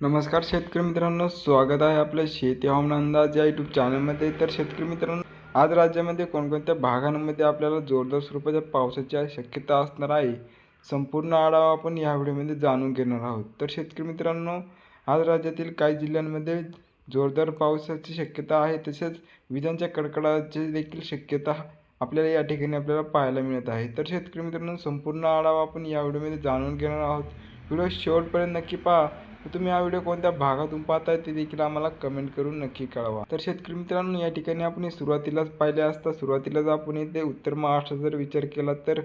नमस्कार शेतकरी मित्रांनो स्वागत आहे आपल्या शेती हवामान अंदाज या यूट्यूब चॅनलमध्ये तर शेतकरी मित्रांनो आज राज्यामध्ये कोणकोणत्या भागांमध्ये आपल्याला जोरदार स्वरूपाच्या पावसाची शक्यता असणार आहे? संपूर्ण आढावा आपण या व्हिडिओमध्ये जाणून घेणार आहोत. तर शेतकरी मित्रांनो आज राज्यातील काही जिल्ह्यांमध्ये जोरदार पावसाची शक्यता आहे. तसेच विजांच्या कडकडाची देखील शक्यता आपल्याला या ठिकाणी आपल्याला पाहायला मिळत आहे. तर शेतकरी मित्रांनो संपूर्ण आढावा आपण या व्हिडिओमध्ये जाणून घेणार आहोत. व्हिडिओ शेवटपर्यंत नक्की पहा. तुम्ही हा व्हिडिओ कोणत्या भागातून पाहताय ते देखील आम्हाला कमेंट करून नक्की कळवा. तर शेतकरी मित्रांनो या ठिकाणी आपण सुरुवातीलाच पाहिले असता सुरुवातीलाच आपण इथे उत्तर महाराष्ट्र जर विचार केला तर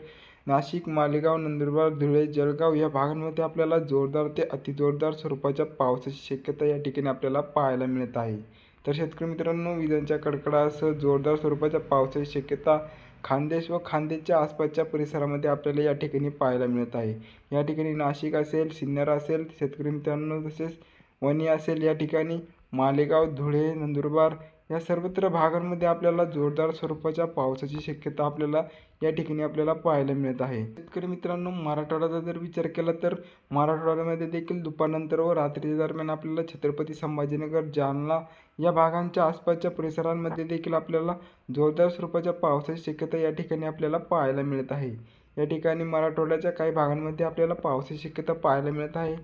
नाशिक मालेगाव नंदुरबार धुळे जळगाव या भागांमध्ये आपल्याला जोरदार ते अतिजोरदार स्वरूपाच्या पावसाची शक्यता या ठिकाणी आपल्याला पाहायला मिळत आहे. तर शेतकरी मित्रांनो विजांच्या कडकडासह जोरदार स्वरूपाच्या पावसाची शक्यता खानदेश व खानदेशच्या आसपासच्या परिसरामध्ये आपल्याला या ठिकाणी पाहायला मिळत आहे. या ठिकाणी नाशिक असेल सिन्नर असेल शेतकरी मित्रांनो तसेच वणी असेल या ठिकाणी मालेगाव धुळे नंदुरबार या सर्वत्र भागांमध्ये आपल्याला जोरदार स्वरूपाच्या पावसाची शक्यता आपल्याला या ठिकाणी आपल्याला पाहायला मिळत आहे. शेतकरी मित्रांनो मराठवाड्याचा जर विचार केला तर मराठवाड्यामध्ये देखील दुपारनंतर व रात्रीच्या दरम्यान आपल्याला छत्रपती संभाजीनगर जालना या भागांच्या आसपासच्या परिसरांमध्ये देखील आपल्याला जोरदार स्वरूपाच्या पावसाची शक्यता या ठिकाणी आपल्याला पाहायला मिळत आहे. या ठिकाणी मराठवाड्याच्या काही भागांमध्ये आपल्याला पावसाची शक्यता पाहायला मिळत आहे.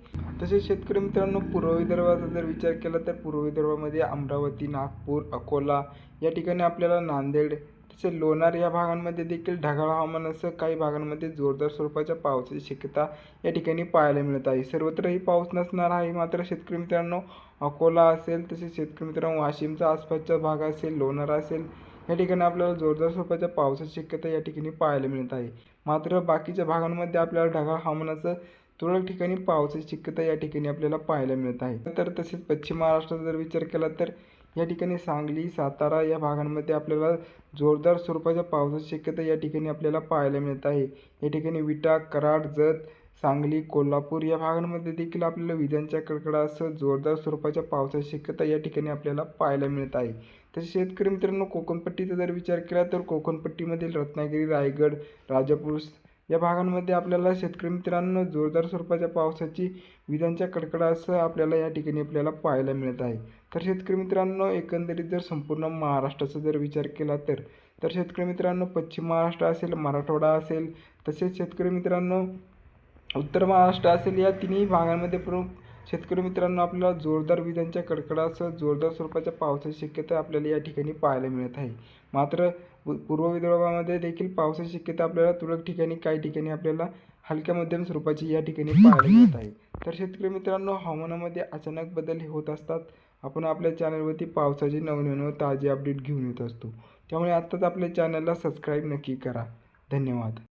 तसेच शेतकरी मित्रांनो पूर्व विदर्भाचा जर विचार केला तर पूर्व विदर्भामध्ये अमरावती नागपूर अकोला या ठिकाणी आपल्याला नांदेड तसेच लोणार या भागांमध्ये देखील ढगाळ हवामानासह काही भागांमध्ये जोरदार स्वरूपाच्या पावसाची शक्यता या ठिकाणी पाहायला मिळत आहे. सर्वत्रही पाऊस नसणार आहे मात्र शेतकरी मित्रांनो अकोला असेल तसेच शेतकरी मित्रांनो वाशिमचा आसपासचा भाग असेल लोणार असेल या ठिकाणी आपल्याला जोरदार स्वरूपाच्या पावसाची शक्यता या ठिकाणी पाहायला मिळत आहे. मात्र बाकीच्या भागांमध्ये आपल्याला ढगाळ हवामानाचं तुरळक ठिकाणी पावसाची शक्यता या ठिकाणी आपल्याला पाहायला मिळत आहे. तर तसेच पश्चिम महाराष्ट्राचा जर विचार केला तर या ठिकाणी सांगली सातारा या भागांमध्ये आपल्याला जोरदार स्वरूपाच्या पावसाची शक्यता या ठिकाणी आपल्याला पाहायला मिळत आहे. या ठिकाणी विटा कराड जत सांगली कोल्हापूर या भागांमध्ये देखील आपल्याला विजांच्या कडकडासह जोरदार स्वरूपाच्या पावसाची शक्यता या ठिकाणी आपल्याला पाहायला मिळत आहे. तसेच शेतकरी मित्रांनो कोकणपट्टीचा जर विचार केला तर कोकणपट्टीमधील रत्नागिरी रायगड राजापूर या भागांमध्ये आपल्याला शेतकरी मित्रांनो जोरदार स्वरूपाच्या पावसाची विजांच्या कडकडासह आपल्याला या ठिकाणी आपल्याला पाहायला मिळत आहे. तर शेतकरी मित्रांनो एकंदरीत जर संपूर्ण महाराष्ट्राचा जर विचार केला तर तर शेतकरी मित्रांनो पश्चिम महाराष्ट्र असेल मराठवाडा असेल तसेच शेतकरी मित्रांनो उत्तर महाराष्ट्र असेल या तिन्ही भागांमध्ये प्रमुख शेतकरी मित्रांनो आपल्याला जोरदार विजांच्या कडकडासह जोरदार स्वरूपाच्या पावसाची शक्यता आपल्याला या ठिकाणी पाहायला मिळत आहे. मात्र पूर्व विदर्भामध्ये देखील पावसाची शक्यता आपल्याला तुरळक ठिकाणी काही ठिकाणी आपल्याला हलक्या मध्यम स्वरूपाची या ठिकाणी पाहायला मिळत आहे. तर शेतकरी मित्रांनो हवामानामध्ये अचानक बदल हे होत असतात. आपण आपल्या चॅनलवरती पावसाचे नवनवीन व ताजे अपडेट घेऊन येत असतो. त्यामुळे आत्ताच आपल्या चॅनलला सबस्क्राईब नक्की करा. धन्यवाद.